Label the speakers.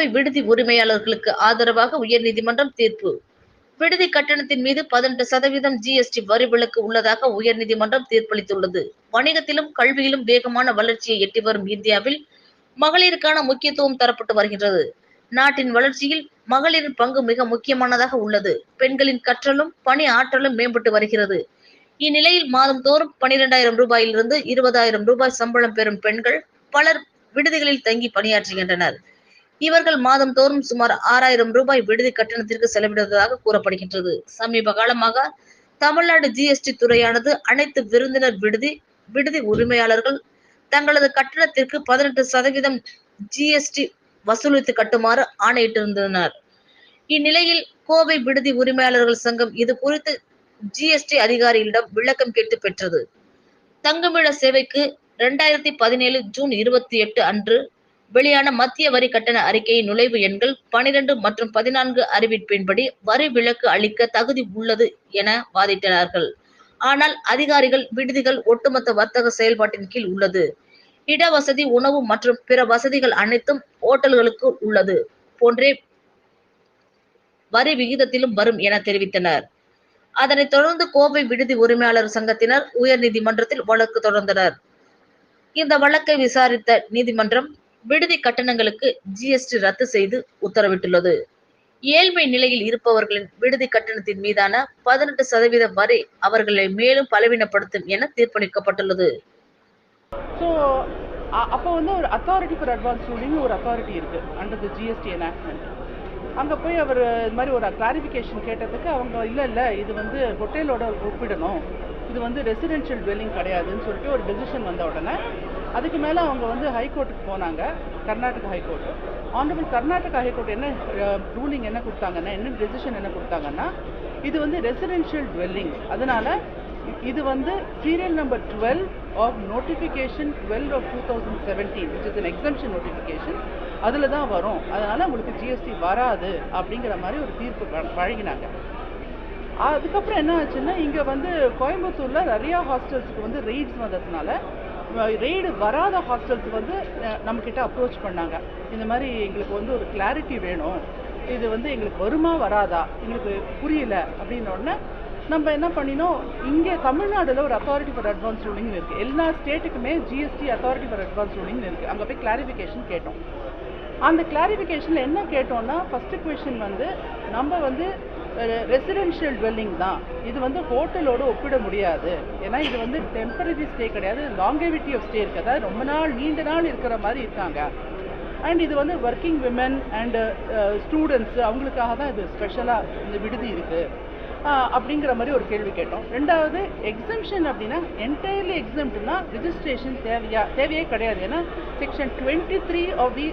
Speaker 1: கோவை விடுதி உரிமையாளர்களுக்கு ஆதரவாக உயர்நீதிமன்றம் தீர்ப்பு. விடுதி கட்டணத்தின் மீது பதினெட்டு சதவீதம் ஜிஎஸ்டி வரி விலக்கு உள்ளதாக உயர்நீதிமன்றம் தீர்ப்பளித்துள்ளது. வணிகத்திலும் கல்வியிலும் வேகமான வளர்ச்சியை எட்டி வரும் இந்தியாவில் மகளிருக்கான முக்கியத்துவம் தரப்பட்டு வருகின்றது. நாட்டின் வளர்ச்சியில் மகளிரின் பங்கு மிக முக்கியமானதாக உள்ளது. பெண்களின் கற்றலும் பணி ஆற்றலும் மேம்பட்டு வருகிறது. இந்நிலையில் மாதந்தோறும் பனிரெண்டாயிரம் ரூபாயிலிருந்து இருபதாயிரம் ரூபாய் சம்பளம் பெறும் பெண்கள் பலர் விடுதிகளில் தங்கி பணியாற்றுகின்றனர். இவர்கள் மாதம் தோறும் சுமார் ஆறாயிரம் ரூபாய் விடுதி கட்டணத்திற்கு செலவிடுவதாக கூறப்படுகின்றது. சமீப காலமாக தமிழ்நாடு ஜிஎஸ்டி துறையானது அனைத்து விருந்தினர் விடுதி விடுதி உரிமையாளர்கள் தங்களது கட்டணத்திற்கு பதினெட்டு சதவீதம் ஜிஎஸ்டி வசூலித்து கட்டுமாறு ஆணையிட்டிருந்தனர். இந்நிலையில் கோவை விடுதி உரிமையாளர்கள் சங்கம் இது குறித்து ஜிஎஸ்டி அதிகாரிகளிடம் விளக்கம் கேட்டு பெற்றது. தங்குமிட சேவைக்கு இரண்டாயிரத்தி பதினேழு ஜூன் இருபத்தி எட்டு அன்று வெளியான மத்திய வரி கட்டண அறிக்கையின் நுழைவு எண்கள் பனிரெண்டு மற்றும் பதினான்கு அறிவிப்பின்படி வரி விலக்கு அளிக்க தகுதி உள்ளது என வாதிட்டார்கள் ஆனால் அதிகாரிகள் விடுதிகள் ஒட்டுமொத்த வர்த்தக செயல்பாட்டின் கீழ் உள்ளது. இட வசதி உணவு மற்றும் பிற வசதிகள் அனைத்தும் ஓட்டல்களுக்கு உள்ளது போன்றே வரி விகிதத்திலும் வரும் என தெரிவித்தனர். அதனைத் தொடர்ந்து கோவை விடுதி உரிமையாளர் சங்கத்தினர் உயர்நீதிமன்றத்தில் வழக்கு தொடர்ந்தனர். இந்த வழக்கை விசாரித்த நீதிமன்றம் விடுதி கட்டணங்களுக்கு ஜிஎஸ்டி ரத்து செய்து உத்தரவிட்டுள்ளது. ஏழ்மை நிலையில் இருப்பவர்களின் விடுதி கட்டணத்தின் மீதான பதினெட்டு சதவீத வரை அவர்களை மேலும் பலவீனப்படுத்தும் என தீர்ப்பளிக்கப்பட்டுள்ளது.
Speaker 2: ஸோ அப்போ வந்து ஒரு அத்தாரிட்டி ஃபார் அட்வான்ஸ் ரூலிங் ஒரு அத்தாரிட்டி இருக்குது அண்டர் த ஜிஎஸ்டி எனாக்மெண்ட் அங்கே போய் அவர் இது மாதிரி ஒரு கிளாரிஃபிகேஷன் கேட்டதுக்கு அவங்க இல்லை இல்லை இது வந்து ஹோட்டலோட ஒப்பிடணும். இது வந்து ரெசிடென்ஷியல் டுவெல்லிங் கிடையாதுன்னு சொல்லிட்டு ஒரு டெசிஷன் வந்த உடனே அதுக்கு மேலே அவங்க வந்து ஹைகோர்ட்டுக்கு போனாங்க Karnataka high court honourable Karnataka high court என்ன ரூலிங் என்ன கொடுத்தாங்கன்னா என்ன டெசிஷன் என்ன கொடுத்தாங்கன்னா இது வந்து ரெசிடென்ஷியல் டுவெல்லிங் அதனால இது வந்து serial number twelve of notification twelve of two thousand seventeen which is an exemption notification அதில் தான் வரும். அதனால் உங்களுக்கு ஜிஎஸ்டி வராது அப்படிங்கிற மாதிரி ஒரு தீர்ப்பு வழங்கினாங்க. அதுக்கப்புறம் என்ன ஆச்சுன்னா இங்கே வந்து கோயம்புத்தூரில் நிறையா ஹாஸ்டல்ஸுக்கு வந்து ரெய்ட்ஸ் வந்ததுனால ரெய்டு வராத ஹாஸ்டல்ஸ் வந்து நம்மக்கிட்ட அப்ரோச் பண்ணாங்க. இந்த மாதிரி எங்களுக்கு வந்து ஒரு கிளாரிட்டி வேணும். இது வந்து எங்களுக்கு வருமா வராதா? எங்களுக்கு புரியல அப்படின்ன உடனே நம்ம என்ன பண்ணினோம்? இங்கே தமிழ்நாடுல ஒரு அத்தாரிட்டி ஃபார் அட்வான்ஸ் ரூலிங் இருக்குது எல்லா ஸ்டேட்டுக்குமே GST authority for advance ruling இருக்குது அங்கே போய் கிளாரிஃபிகேஷன் கேட்டோம். அந்த கிளாரிஃபிகேஷனில் என்ன கேட்டோம்னா ஃபஸ்ட்டு கொஷின் வந்து நம்ம வந்து ரெசிடென்ஷியல் டுவெல்லிங் தான். இது வந்து ஹோட்டலோடு ஒப்பிட முடியாது. ஏன்னா இது வந்து டெம்பரரி ஸ்டே கிடையாது. லாங்கேவிட்டி ஆஃப் ஸ்டே இருக்குது அதாவது ரொம்ப நாள் நீண்ட நாள் இருக்கிற மாதிரி இருக்காங்க. அண்ட் இது வந்து ஒர்க்கிங் விமன் அண்டு ஸ்டூடெண்ட்ஸ் அவங்களுக்காக தான் இது ஸ்பெஷலாக இந்த விடுதி இருக்குது அப்படிங்கிற மாதிரி ஒரு கேள்வி கேட்டோம். ரெண்டாவது எக்ஸம்ஷன் அப்படின்னா என்டையர்லி எக்ஸம்ட்னா ரிஜிஸ்ட்ரேஷன் தேவையா? தேவையே கிடையாது. ஏன்னா section twenty three of the